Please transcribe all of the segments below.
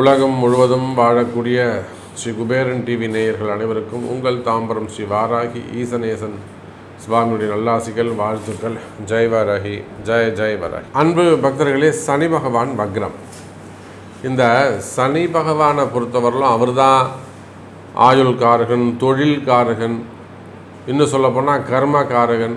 உலகம் முழுவதும் வாழக்கூடிய ஸ்ரீ குபேரன் டிவி நேயர்கள் அனைவருக்கும் உங்கள் தாம்பரம் ஸ்ரீ வாராகி ஈசநேசன் சுவாமியுடைய நல்லாசிகள் வாழ்த்துக்கள். ஜெய் வாராகி ஜெய ஜெய் வாராகி. அன்பு பக்தர்களே சனி பகவான் வக்ரம். இந்த சனி பகவானை பொறுத்தவரையிலும் அவர்தான் ஆயுள்காரகன் தொழில்காரகன் இன்னும் சொல்லப்போனால் கர்மகாரகன்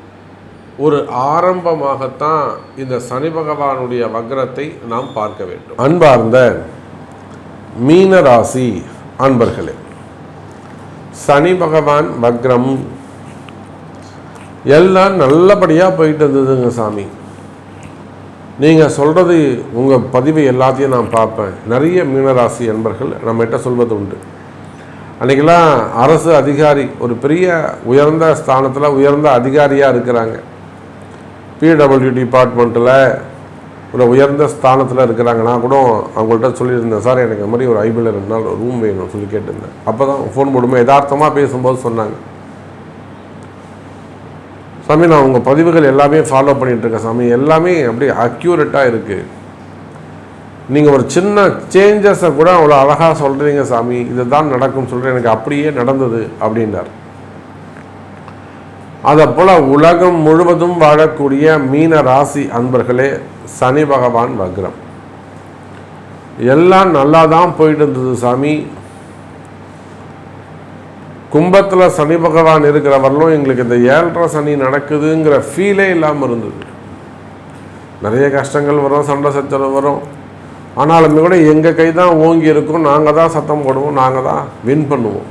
ஒரு ஆரம்பமாகத்தான் இந்த சனி பகவானுடைய வக்ரத்தை நாம் பார்க்க வேண்டும். அன்பார்ந்த மீன ராசி அன்பர்களே சனி பகவான் வக்ரம். எல்லாம் நல்லபடியாக போயிட்டு இருந்ததுங்க சாமி. நீங்கள் சொல்கிறது உங்கள் பதிவு எல்லாத்தையும் நான் பார்ப்பேன். நிறைய மீனராசி அன்பர்கள் நம்மகிட்ட சொல்வது உண்டு. அன்றைக்கெல்லாம் அரசு அதிகாரி ஒரு பெரிய உயர்ந்த ஸ்தானத்தில் உயர்ந்த அதிகாரியாக இருக்கிறாங்க. பிடபிள்யூ டிபார்ட்மெண்ட்டில் ஒரு உயர்ந்த ஸ்தானத்தில் இருக்கிறாங்கன்னா கூட அவங்கள்ட்ட சொல்லியிருந்தேன். சார் எனக்கு இந்த மாதிரி ஒரு ஐபியில் ரெண்டு நாள் ரூம் வேணும்னு சொல்லி கேட்டிருந்தேன். அப்போ தான் ஃபோன் போடுமே யதார்த்தமாக பேசும்போது சொன்னாங்க. சாமி நான் உங்கள் பதிவுகள் எல்லாமே ஃபாலோ பண்ணிகிட்ருக்கேன் சாமி. எல்லாமே அப்படியே அக்யூரேட்டாக இருக்குது நீங்கள் ஒரு சின்ன சேஞ்சஸை கூட அவ்வளோ அழகாக சொல்கிறீங்க சாமி. இதுதான் நடக்கும்னு சொல்கிறேன் எனக்கு அப்படியே நடந்தது அப்படின்னார். அதை போல் உலகம் முழுவதும் வாழக்கூடிய மீன ராசி அன்பர்களே சனி பகவான் வக்ரம். எல்லாம் நல்லா தான் போயிட்டு இருந்தது சாமி. கும்பத்தில் சனி பகவான் இருக்கிறவர்களும் எங்களுக்கு இந்த ஏழரை சனி நடக்குதுங்கிற ஃபீலே இல்லாமல் இருந்தது. நிறைய கஷ்டங்கள் வரும் சண்டை சச்சரவு வரும். ஆனாலுமே கூட எங்கள் கை தான் ஓங்கி இருக்கும் நாங்கள் தான் சத்தம் போடுவோம் நாங்கள் தான் வின் பண்ணுவோம்.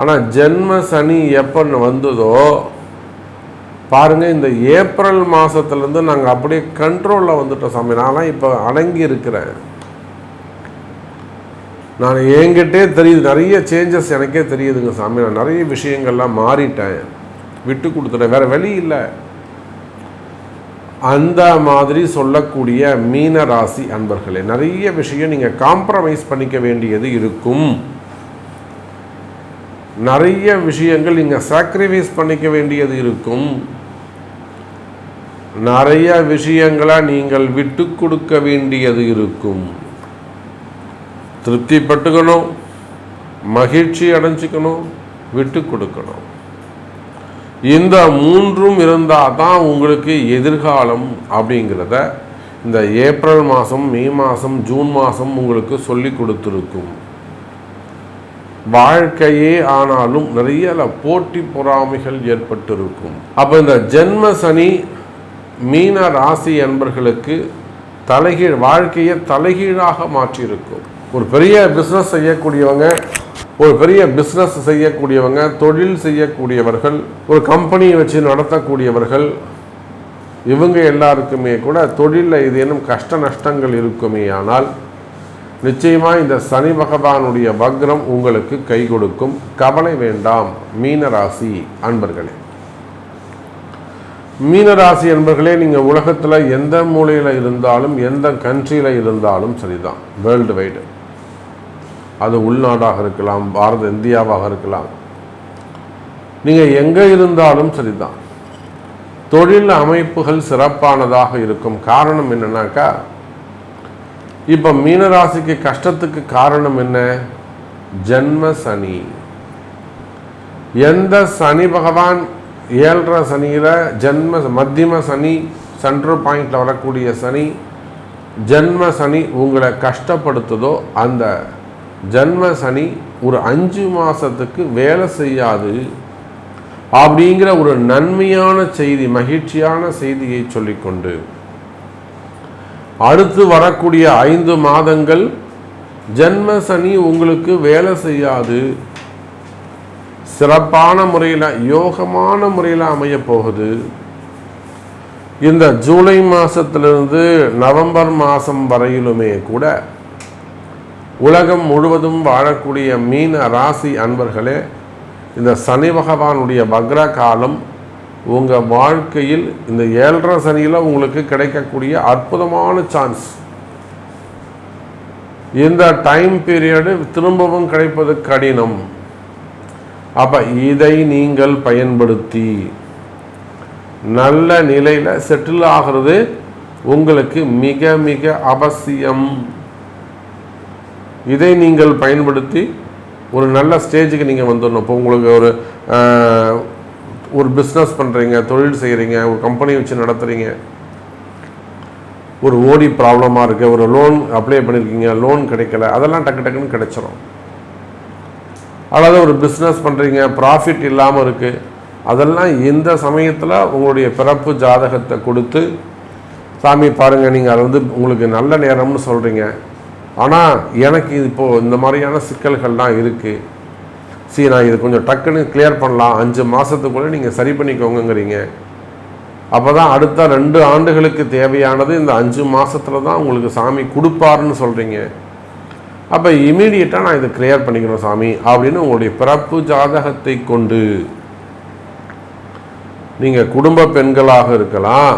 ஆனால் ஜென்ம சனி எப்போ வந்ததோ பாருங்கள் இந்த ஏப்ரல் மாதத்துலேருந்து நாங்கள் அப்படியே கண்ட்ரோலில் வந்துட்டோம் சாமி. நான்லாம் இப்போ அடங்கி இருக்கிறேன். நான் என்கிட்டே தெரியுது நிறைய சேஞ்சஸ் எனக்கே தெரியுதுங்க சாமி. நான் நிறைய விஷயங்கள்லாம் மாறிட்டேன். விட்டு கொடுத்துட்டேன். வேறு வழி இல்லை. அந்த மாதிரி சொல்லக்கூடிய மீன ராசி அன்பர்களே நிறைய விஷயம் நீங்கள் காம்ப்ரமைஸ் பண்ணிக்க வேண்டியது இருக்கும். நிறைய விஷயங்கள் நீங்கள் சாக்ரிஃபைஸ் பண்ணிக்க வேண்டியது இருக்கும். நிறைய விஷயங்களை நீங்கள் விட்டு கொடுக்க வேண்டியது இருக்கும். திருப்திப்பட்டுக்கணும் மகிழ்ச்சி அடைஞ்சிக்கணும் விட்டு கொடுக்கணும். இந்த மூன்றும் இருந்தால் தான் உங்களுக்கு எதிர்காலம் அப்படிங்கிறத இந்த ஏப்ரல் மாதம் மே மாதம் ஜூன் மாதம் உங்களுக்கு சொல்லி கொடுத்துருக்கும். வாழ்க்கையே ஆனாலும் நிறைய போட்டி பொறாமைகள் ஏற்பட்டிருக்கும். அப்போ இந்த ஜென்ம சனி மீன ராசி என்பர்களுக்கு தலைகீழ் வாழ்க்கையை தலைகீழாக மாற்றியிருக்கும். ஒரு பெரிய பிஸ்னஸ் செய்யக்கூடியவங்க ஒரு பெரிய பிஸ்னஸ் செய்யக்கூடியவங்க தொழில் செய்யக்கூடியவர்கள் ஒரு கம்பெனியை வச்சு நடத்தக்கூடியவர்கள் இவங்க எல்லாருக்குமே கூட தொழிலில் ஏதேனும் கஷ்ட நஷ்டங்கள் இருக்குமே ஆனால் நிச்சயமாக இந்த சனி பகவானுடைய வக்ரம் உங்களுக்கு கை கொடுக்கும். கவலை வேண்டாம். மீனராசி அன்பர்களே. மீனராசி அன்பர்களே நீங்கள் உலகத்தில் எந்த மூலையில் இருந்தாலும் எந்த கண்ட்ரியில் இருந்தாலும் சரிதான். வேர்ல்டு வைடு அது உள்நாடாக இருக்கலாம் பாரத இந்தியாவாக இருக்கலாம். நீங்கள் எங்கே இருந்தாலும் சரிதான். தொழில் அமைப்புகள் சிறப்பானதாக இருக்கும். காரணம் என்னன்னாக்கா இப்போ மீனராசிக்கு கஷ்டத்துக்கு காரணம் என்ன? ஜென்ம சனி. எந்த சனி பகவான் ஏழரை சனியில் ஜென்ம மத்தியம சனி சென்ட்ரல் பாயிண்டில் வரக்கூடிய சனி ஜென்ம சனி உங்களை கஷ்டப்படுத்துதோ அந்த ஜென்ம சனி ஒரு அஞ்சு மாதத்துக்கு வேலை செய்யாது அப்படிங்கிற ஒரு நன்மையான செய்தி மகிழ்ச்சியான செய்தியை சொல்லிக்கொண்டு அடுத்து வரக்கூடிய ஐந்து மாதங்கள் ஜென்ம சனி உங்களுக்கு வேலை செய்யாது. சிறப்பான முறையில் யோகமான முறையில் அமைய போகுது. இந்த ஜூலை மாதத்திலிருந்து நவம்பர் மாதம் வரையிலுமே கூட உலகம் முழுவதும் வாழக்கூடிய மீன ராசி அன்பர்களே இந்த சனி பகவானுடைய வக்ர காலம் உங்கள் வாழ்க்கையில் இந்த ஏழரை சனியில் உங்களுக்கு கிடைக்கக்கூடிய அற்புதமான சான்ஸ் இந்த டைம் பீரியடு திரும்பவும் கிடைப்பது கடினம். அப்போ இதை நீங்கள் பயன்படுத்தி நல்ல நிலையில் செட்டில் ஆகிறது உங்களுக்கு மிக மிக அவசியம். இதை நீங்கள் பயன்படுத்தி ஒரு நல்ல ஸ்டேஜுக்கு நீங்கள் வந்துடணும். இப்போ உங்களுக்கு ஒரு ஒரு பிஸ்னஸ் பண்ணுறீங்க தொழில் செய்கிறீங்க ஒரு கம்பெனி வச்சு நடத்துகிறீங்க ஒரு ஓடி ப்ராப்ளமாக இருக்குது ஒரு லோன் அப்ளை பண்ணியிருக்கீங்க லோன் கிடைக்கல அதெல்லாம் டக்கு டக்குன்னு கிடைச்சிரும். அதாவது ஒரு பிஸ்னஸ் பண்ணுறீங்க ப்ராஃபிட் இல்லாமல் இருக்குது அதெல்லாம் இந்த சமயத்தில் உங்களுடைய பிறப்பு ஜாதகத்தை கொடுத்து சாமி பாருங்கள் நீங்கள் அதை வந்து உங்களுக்கு நல்ல நேரம்னு சொல்கிறீங்க ஆனால் எனக்கு இப்போது இந்த மாதிரியான சிக்கல்கள்லாம் இருக்குது சரி நான் இது கொஞ்சம் டக்குன்னு கிளியர் பண்ணலாம். அஞ்சு மாதத்துக்குள்ளே நீங்கள் சரி பண்ணிக்கோங்கங்கிறீங்க. அப்போ தான் அடுத்த ரெண்டு ஆண்டுகளுக்கு தேவையானது இந்த அஞ்சு மாதத்தில் தான் உங்களுக்கு சாமி கொடுப்பாருன்னு சொல்கிறீங்க அப்போ இமீடியட்டாக நான் இதை கிளியர் பண்ணிக்கணும் சாமி அப்படின்னு உங்களுடைய பிறப்பு ஜாதகத்தை கொண்டு. நீங்கள் குடும்ப பெண்களாக இருக்கலாம்.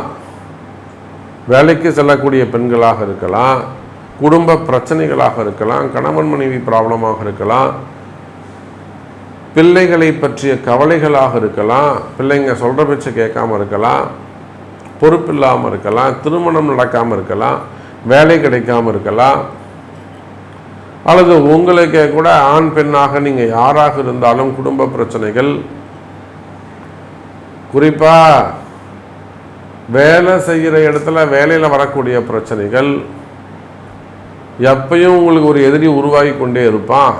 வேலைக்கு செல்லக்கூடிய பெண்களாக இருக்கலாம். குடும்ப பிரச்சனைகளாக இருக்கலாம். கணவன் மனைவி ப்ராப்ளமாக இருக்கலாம். பிள்ளைகளை பற்றிய கவலைகளாக இருக்கலாம் பிள்ளைங்க சொல்கிற பேச்சு கேட்காம இருக்கலாம் பொறுப்பில்லாமல் இருக்கலாம் திருமணம் நடக்காமல் இருக்கலாம் வேலை கிடைக்காம இருக்கலாம் அல்லது உங்களுக்கே கூட ஆண் பெண்ணாக நீங்கள் யாராக இருந்தாலும் குடும்ப பிரச்சனைகள். குறிப்பாக வேலை செய்கிற இடத்துல வேலையில் வரக்கூடிய பிரச்சனைகள். எப்பயும் உங்களுக்கு ஒரு எதிரி உருவாகி கொண்டே இருப்பான்.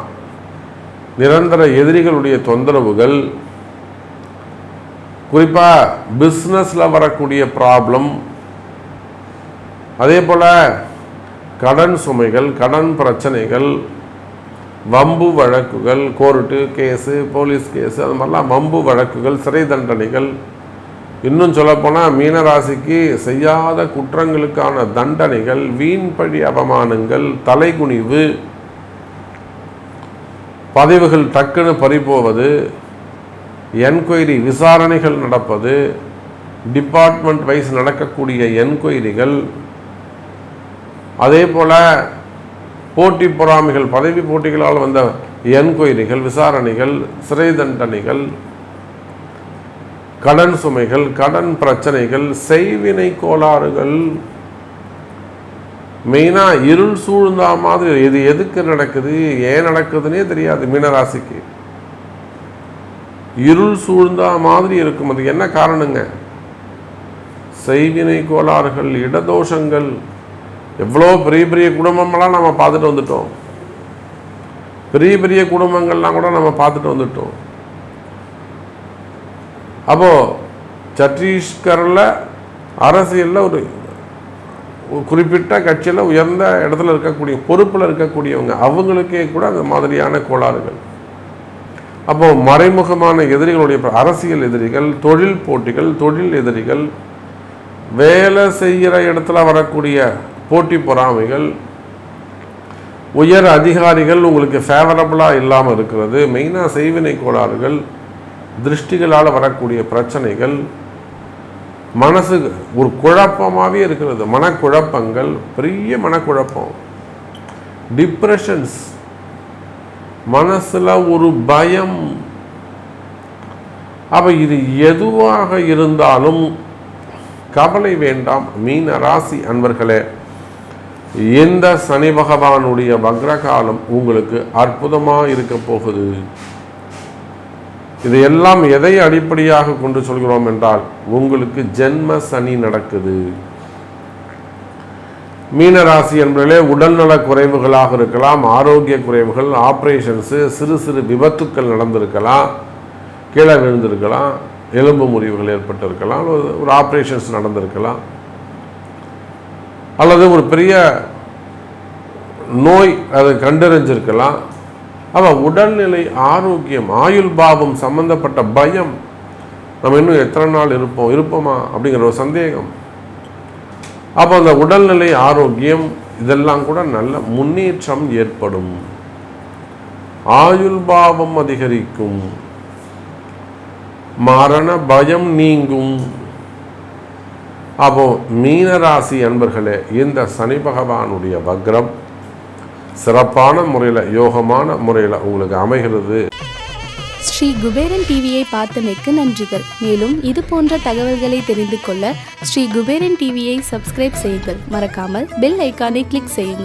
நிரந்தர எதிரிகளுடைய தொந்தரவுகள் குறிப்பாக பிஸ்னஸில் வரக்கூடிய ப்ராப்ளம் அதே போல் கடன் சுமைகள் கடன் பிரச்சனைகள் வம்பு வழக்குகள் கோர்ட்டு கேஸு போலீஸ் கேஸு அது மாதிரிலாம் வம்பு வழக்குகள் சிறை தண்டனைகள். இன்னும் சொல்லப்போனால் மீனராசிக்கு செய்யாத குற்றங்களுக்கான தண்டனைகள் வீண்பழி அவமானங்கள் தலைகுனிவு பதிவுகள் டக்குன்னு பறிபோவது என்கொயரி விசாரணைகள் நடப்பது டிபார்ட்மெண்ட் வைஸ் நடக்கக்கூடிய என்கொயரிகள் அதே போல் போட்டி பொறாமைகள் பதவி போட்டிகளால் வந்த என்கொயரிகள் விசாரணைகள் சிறை தண்டனைகள் கடன் சுமைகள் கடன் பிரச்சனைகள் செய்வினை கோளாறுகள் மெயினாக இருள் சூழ்ந்தா மாதிரி இது எதுக்கு நடக்குது? ஏன் நடக்குதுன்னே தெரியாது மீனராசிக்கு. இருள் சூழ்ந்தா மாதிரி இருக்கும். அது என்ன காரணங்க? செய்வினை கோளாறுகள் இடதோஷங்கள். எவ்வளோ பெரிய பெரிய குடும்பமெல்லாம் நம்ம பார்த்துட்டு வந்துட்டோம். பெரிய பெரிய குடும்பங்கள்லாம் கூட நம்ம பார்த்துட்டு வந்துட்டோம். அப்போது சத்தீஸ்கரில் அரசியலில் ஒரு ஒரு குறிப்பிட்ட கட்சியில் உயர்ந்த இடத்துல இருக்கக்கூடிய பொறுப்பில் இருக்கக்கூடியவங்க அவங்களுக்கே கூட அந்த மாதிரியான கோளாறுகள். அப்போ மறைமுகமான எதிரிகளுடைய அரசியல் எதிரிகள் தொழில் போட்டிகள் தொழில் எதிரிகள் வேலை செய்கிற இடத்துல வரக்கூடிய போட்டி பொறாமைகள் உயர் அதிகாரிகள் உங்களுக்கு ஃபேவரபுளாக இல்லாமல் இருக்கிறது மெயினாக செய்வினை கோளாறுகள் திருஷ்டிகளால் வரக்கூடிய பிரச்சனைகள் மனசு ஒரு குழப்பமாகவே இருக்கிறது. மனக்குழப்பங்கள் பெரிய மனக்குழப்பம். டிப்ரெஷன்ஸ் மனசில் ஒரு பயம். அப்போ இது எதுவாக இருந்தாலும் கவலை வேண்டாம். மீன ராசி அன்பர்களே இந்த சனி பகவானுடைய வக்ரகாலம் உங்களுக்கு அற்புதமாக இருக்க போகுது. இதையெல்லாம் எதை அடிப்படையாக கொண்டு சொல்கிறோம் என்றால் உங்களுக்கு ஜென்ம சனி நடக்குது. மீனராசி என்பதிலே உடல்நல குறைவுகளாக இருக்கலாம் ஆரோக்கிய குறைவுகள் ஆப்ரேஷன்ஸு சிறு சிறு விபத்துக்கள் நடந்திருக்கலாம் கீழே விழுந்திருக்கலாம் எலும்பு முறிவுகள் ஏற்பட்டிருக்கலாம் ஒரு ஆப்ரேஷன்ஸ் நடந்திருக்கலாம். அல்லது ஒரு பெரிய நோய் அது கண்டறிஞ்சிருக்கலாம். அப்போ உடல்நிலை ஆரோக்கியம் ஆயுள் பாவம் சம்பந்தப்பட்ட பயம். நம்ம இன்னும் எத்தனை நாள் இருப்போம் இருப்போமா அப்படிங்கிற ஒரு சந்தேகம். அப்போ அந்த உடல்நிலை ஆரோக்கியம் இதெல்லாம் கூட நல்ல முன்னேற்றம் ஏற்படும். ஆயுள் பாவம் அதிகரிக்கும். மரண பயம் நீங்கும். அப்போ மீனராசி அன்பர்களே இந்த சனி பகவானுடைய வக்ரம் சிறப்பான முறையில் யோகமான முறையில் உங்களுக்கு அமைகிறது. ஸ்ரீ குபேரன் டிவியை பார்த்தமைக்கு நன்றிகள். மேலும் இது போன்ற தகவல்களை தெரிந்து கொள்ள ஸ்ரீ குபேரன் டிவியை சப்ஸ்கிரைப் செய்யுங்கள். மறக்காமல் பெல் ஐக்கானை கிளிக் செய்யுங்கள்.